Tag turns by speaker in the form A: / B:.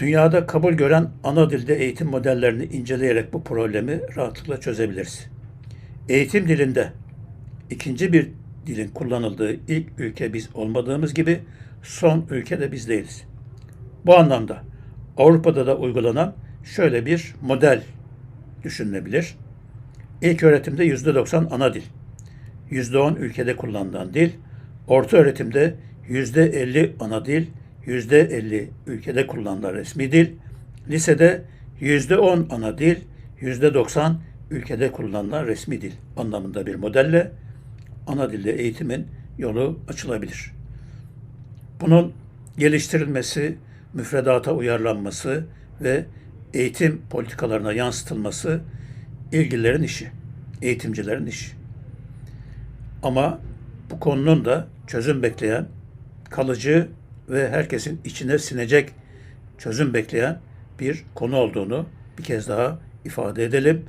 A: Dünyada kabul gören ana dilde eğitim modellerini inceleyerek bu problemi rahatlıkla çözebiliriz. Eğitim dilinde ikinci bir dilin kullanıldığı ilk ülke biz olmadığımız gibi son ülke de biz değiliz. Bu anlamda Avrupa'da da uygulanan şöyle bir model düşünülebilir. İlk öğretimde %90 ana dil, %10 ülkede kullanılan dil, orta öğretimde %50 ana dil, %50 ülkede kullanılan resmi dil, lisede %10 ana dil, %90 ülkede kullanılan resmi dil anlamında bir modelle ana dilde eğitimin yolu açılabilir. Bunun geliştirilmesi, müfredata uyarlanması ve eğitim politikalarına yansıtılması ilgililerin işi, eğitimcilerin işi. Ama bu konunun da çözüm bekleyen, kalıcı ve herkesin içine sinecek çözüm bekleyen bir konu olduğunu bir kez daha ifade edelim.